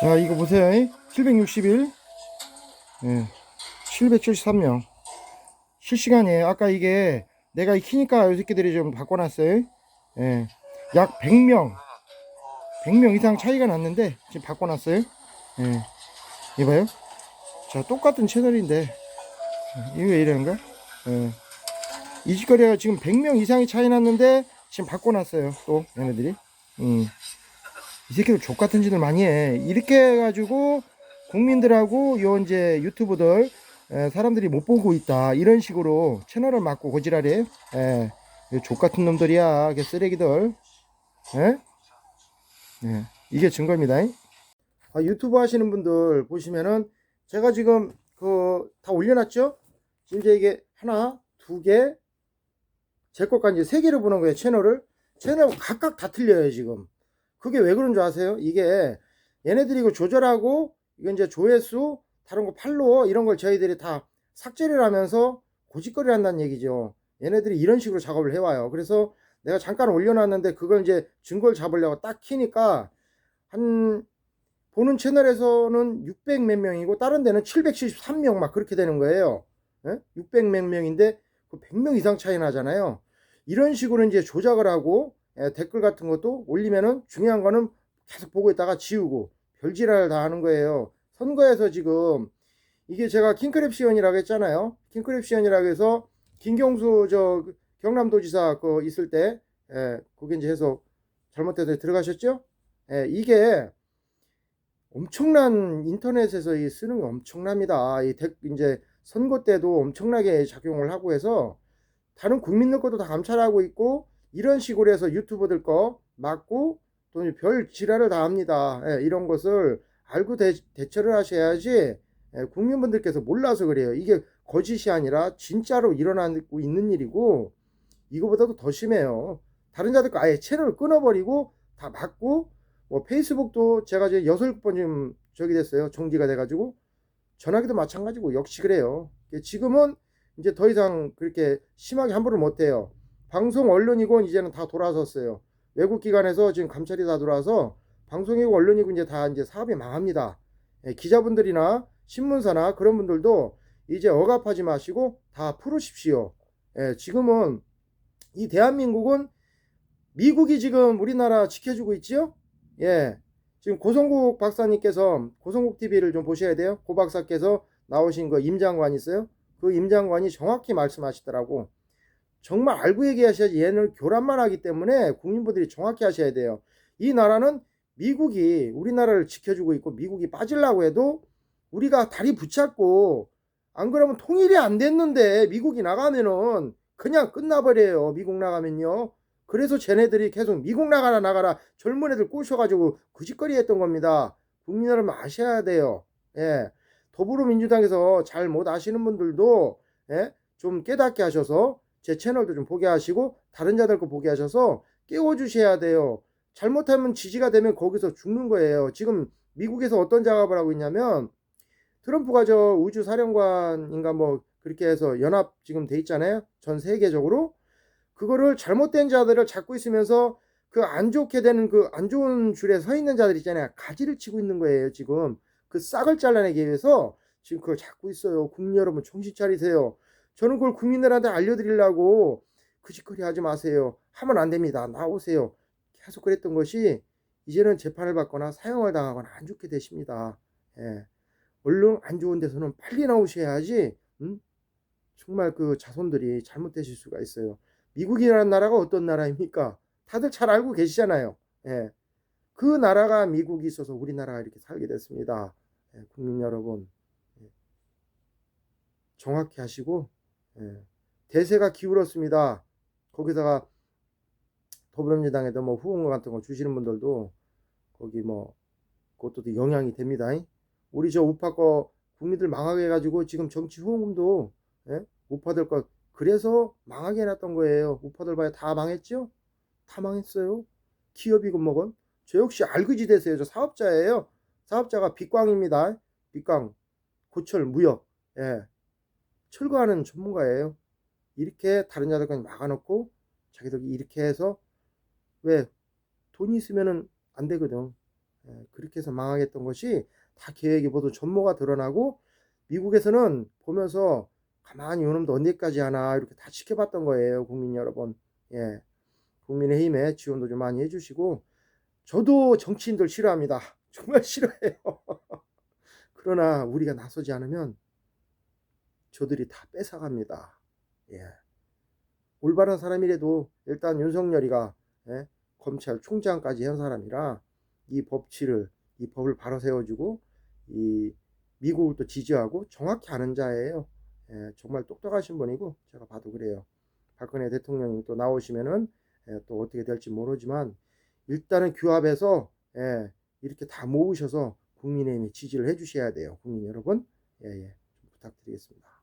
자, 이거 보세요. 761. 예. 773명. 실시간이에요. 아까 이게 내가 키니까 이 새끼들이 좀 바꿔놨어요. 예. 약 100명. 100명 이상 차이가 났는데 지금 바꿔놨어요. 예. 이봐요. 자, 똑같은 채널인데 이게 왜 이러는가? 예. 이 짓거리가 지금 100명 이상이 차이 났는데 지금 바꿔놨어요. 또 얘네들이. 음. 이 새끼들 족 같은 짓을 많이 해. 이렇게 해가지고 국민들하고 요 이제 유튜브들 에, 사람들이 못 보고 있다. 이런 식으로 채널을 막고 고지랄해. 예. 족 같은 놈들이야. 그 쓰레기들. 예? 예. 이게 증거입니다. 아, 유튜브 하시는 분들 보시면은 제가 지금 그 다 올려놨죠? 지금 이제 이게 하나, 두 개, 제 것까지 세 개를 보는 거예요. 채널을. 채널 각각 다 틀려요, 지금. 그게 왜 그런 줄 아세요? 이게 얘네들이 이거 조절하고 이거 이제 조회수 다른 거 팔로워 이런 걸 저희들이 다 삭제를 하면서 고짓거리를 한다는 얘기죠. 얘네들이 이런 식으로 작업을 해와요. 그래서 내가 잠깐 올려놨는데 그걸 이제 증거를 잡으려고 딱 키니까 한 보는 채널에서는 600 몇 명이고 다른 데는 773명 막 그렇게 되는 거예요. 600 몇 명인데 그 100명 이상 차이 나잖아요. 이런 식으로 이제 조작을 하고 예, 댓글 같은 것도 올리면은 중요한 거는 계속 보고 있다가 지우고 별지랄 다 하는 거예요. 선거에서 지금 이게 제가 킹크랩 시연이라고 했잖아요. 킹크랩 시연이라고 해서 김경수 저 경남도지사 그 있을 때 예, 그게 이제 해서 잘못해서 들어가셨죠? 예, 이게 엄청난 인터넷에서 이 쓰는 게 엄청납니다. 이 데, 이제 선거 때도 엄청나게 작용을 하고 해서 다른 국민들 것도 다 감찰하고 있고 이런 식으로 해서 유튜버들 거 막고 또별 지랄을 다 합니다. 예, 이런 것을 알고 대, 대처를 하셔야지 예, 국민분들께서 몰라서 그래요. 이게 거짓이 아니라 진짜로 일어나고 있는 일이고 이거보다도 더 심해요. 다른 자들 거 아예 채널을 끊어버리고 다 막고 뭐 페이스북도 제가 이제 여섯 번 지금 저기 됐어요. 정지가 돼가지고 전화기도 마찬가지고 역시 그래요. 지금은 이제 더 이상 그렇게 심하게 함부로 못해요. 방송 언론이고 이제는 다 돌아섰어요. 외국 기관에서 지금 감찰이 다 들어와서 방송이고 언론이고 이제 다 이제 사업이 망합니다. 예, 기자분들이나 신문사나 그런 분들도 이제 억압하지 마시고 다 풀으십시오. 예, 지금은 이 대한민국은 미국이 지금 우리나라 지켜주고 있지요? 예. 지금 고성국 박사님께서 고성국 TV를 좀 보셔야 돼요. 고 박사께서 나오신 그 임장관 있어요? 그 임장관이 정확히 말씀하시더라고. 정말 알고 얘기하셔야지 얘는 교란만 하기 때문에 국민분들이 정확히 하셔야 돼요. 이 나라는 미국이 우리나라를 지켜주고 있고 미국이 빠지려고 해도 우리가 다리 붙잡고 안 그러면 통일이 안 됐는데 미국이 나가면은 그냥 끝나버려요. 미국 나가면요. 그래서 쟤네들이 계속 미국 나가라 나가라 젊은 애들 꼬셔가지고 그 짓거리 했던 겁니다. 국민 여러분 아셔야 돼요. 예. 더불어민주당에서 잘 못 아시는 분들도 예? 좀 깨닫게 하셔서 제 채널도 좀 보게 하시고 다른 자들 거 보게 하셔서 깨워주셔야 돼요. 잘못하면 지지가 되면 거기서 죽는 거예요. 지금 미국에서 어떤 작업을 하고 있냐면 트럼프가 저 우주 사령관인가 뭐 그렇게 해서 연합 지금 돼 있잖아요. 전 세계적으로 그거를 잘못된 자들을 잡고 있으면서 그 안 좋게 되는 그 안 좋은 줄에 서 있는 자들 있잖아요. 가지를 치고 있는 거예요. 지금 그 싹을 잘라내기 위해서 지금 그걸 잡고 있어요. 국민 여러분 정신 차리세요. 저는 그걸 국민들한테 알려드리려고 그 짓거리 하지 마세요. 하면 안 됩니다. 나오세요. 계속 그랬던 것이 이제는 재판을 받거나 사형을 당하거나 안 좋게 되십니다. 예. 얼른 안 좋은 데서는 빨리 나오셔야지 음? 정말 그 자손들이 잘못되실 수가 있어요. 미국이라는 나라가 어떤 나라입니까? 다들 잘 알고 계시잖아요. 예. 그 나라가 미국이 있어서 우리나라가 이렇게 살게 됐습니다. 예, 국민 여러분 예. 정확히 하시고 예. 대세가 기울었습니다. 거기다가 더불어민주당에도 뭐 후원금 같은 거 주시는 분들도 거기 뭐 그것도 영향이 됩니다. 우리 저 우파 거 국민들 망하게 해가지고 지금 정치 후원금도 예? 못 받을 것 그래서 망하게 해놨던 거예요. 우파들 봐요 다 망했죠? 다 망했어요. 기업이고 뭐건 저 역시 알그지 되세요. 저 사업자예요. 사업자가 빛광입니다. 빛광 고철 무역 예. 철거하는 전문가예요. 이렇게 다른 자들까지 막아놓고 자기들이 이렇게 해서 왜 돈이 있으면은 안 되거든. 예, 그렇게 해서 망하겠던 것이 다 계획이 모두 전모가 드러나고 미국에서는 보면서 가만히 요놈도 언제까지 하나 이렇게 다 지켜봤던 거예요 국민 여러분 예 국민의힘에 지원도 좀 많이 해주시고 저도 정치인들 싫어합니다 정말 싫어해요 그러나 우리가 나서지 않으면 저들이 다 뺏어갑니다 예 올바른 사람이라도 일단 윤석열이가 예, 검찰총장까지 한 사람이라 이 법치를 이 법을 바로 세워주고 이 미국을 또 지지하고 정확히 아는 자예요. 예, 정말 똑똑하신 분이고 제가 봐도 그래요. 박근혜 대통령이 또 나오시면은 예, 또 어떻게 될지 모르지만 일단은 규합해서 예, 이렇게 다 모으셔서 국민의힘이 지지를 해주셔야 돼요. 국민 여러분, 예, 예, 좀 부탁드리겠습니다.